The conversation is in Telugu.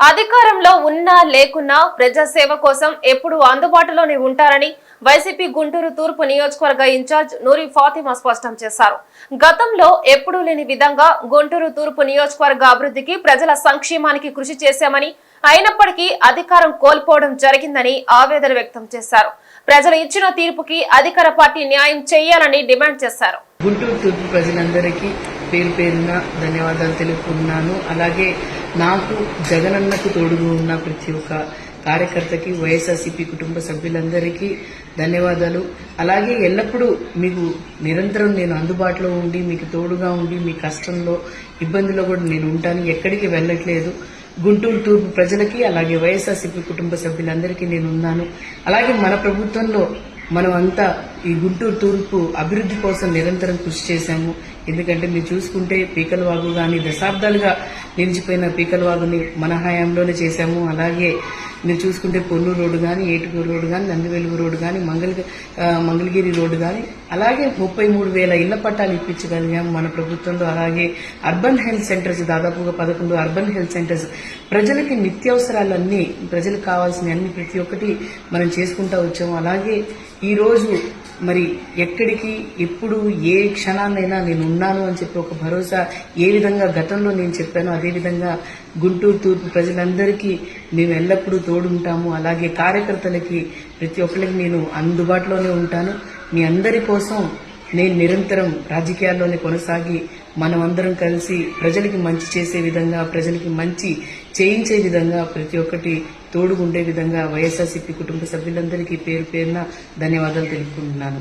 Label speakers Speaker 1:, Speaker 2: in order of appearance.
Speaker 1: అధికారంలో ఉన్నా లేకున్నా ప్రజాసేవ కోసం ఎప్పుడూ అందుబాటులోనే ఉంటారని వైసీపీ గుంటూరు తూర్పు నియోజకవర్గ ఇన్ఛార్జ్ నూరి ఫాతిమా స్పష్టం చేశారు. గతంలో ఎప్పుడూ లేని విధంగా గుంటూరు తూర్పు నియోజకవర్గ అభివృద్ధికి ప్రజల సంక్షేమానికి కృషి చేశామని అయినప్పటికీ అధికారం కోల్పోవడం జరిగిందని ఆవేదన వ్యక్తం చేశారు. ప్రజలు ఇచ్చిన తీర్పుకి అధికార పార్టీ న్యాయం చేయాలని డిమాండ్ చేశారు.
Speaker 2: గుంటూరు తూర్పు ప్రజలందరికీ పేరు పేరున ధన్యవాదాలు తెలుపుకున్నాను అలాగే నాకు జగనన్నకు తోడుగా ఉన్న ప్రతి ఒక్క కార్యకర్తకి వైఎస్ఆర్సీపీ కుటుంబ సభ్యులందరికీ ధన్యవాదాలు. అలాగే ఎల్లప్పుడూ మీకు నిరంతరం నేను అందుబాటులో ఉండి మీకు తోడుగా ఉండి మీ కష్టంలో ఇబ్బందిలో కూడా నేను ఉంటాను. ఎక్కడికి వెళ్ళట్లేదు. గుంటూరు తూర్పు ప్రజలకి అలాగే వైఎస్ఆర్సీపీ కుటుంబ సభ్యులందరికీ నేను ఉన్నాను. అలాగే మన ప్రభుత్వంలో మనం అంతా ఈ గుంటూరు తూర్పు అభివృద్ధి కోసం నిరంతరం కృషి చేశాము. ఎందుకంటే మీరు చూసుకుంటే పీకలవాగు కానీ దశాబ్దాలుగా నిలిచిపోయిన పీకలవాగుని మన హయాంలోనే చేశాము. అలాగే మీరు చూసుకుంటే పొన్నూరు రోడ్డు కానీ ఏటుకూరు రోడ్డు కానీ నందివెలుగు రోడ్డు కానీ మంగళ మంగళగిరి రోడ్డు కానీ అలాగే ముప్పై మూడు వేల ఇళ్ళ పట్టాలు ఇప్పించగలిగాము మన ప్రభుత్వంలో. అలాగే అర్బన్ హెల్త్ సెంటర్స్ దాదాపుగా పదకొండు అర్బన్ హెల్త్ సెంటర్స్. ప్రజలకి నిత్యావసరాలన్నీ ప్రజలకు కావాల్సిన అన్ని ప్రతి ఒక్కటి మనం చేసుకుంటా వచ్చాము. అలాగే ఈరోజు మరి ఎక్కడికి ఎప్పుడు ఏ క్షణాన్నైనా నేను ఉన్నాను అని చెప్పి ఒక భరోసా ఏ విధంగా గతంలో నేను చెప్పానో అదేవిధంగా గుంటూరు తూర్పు ప్రజలందరికీ మేము ఎల్లప్పుడూ తోడుంటాము. అలాగే కార్యకర్తలకి ప్రతి ఒక్కరికి నేను అందుబాటులోనే ఉంటాను. మీ అందరి కోసం నేను నిరంతరం రాజకీయాల్లోనే కొనసాగి మనమందరం కలిసి ప్రజలకి మంచి చేసే విధంగా ప్రజలకి మంచి చేయించే విధంగా ప్రతి ఒక్కటి తోడుగుండే విధంగా వైఎస్ఆర్సీపీ కుటుంబ సభ్యులందరికీ పేరు పేరున ధన్యవాదాలు తెలుపుకుంటున్నాను.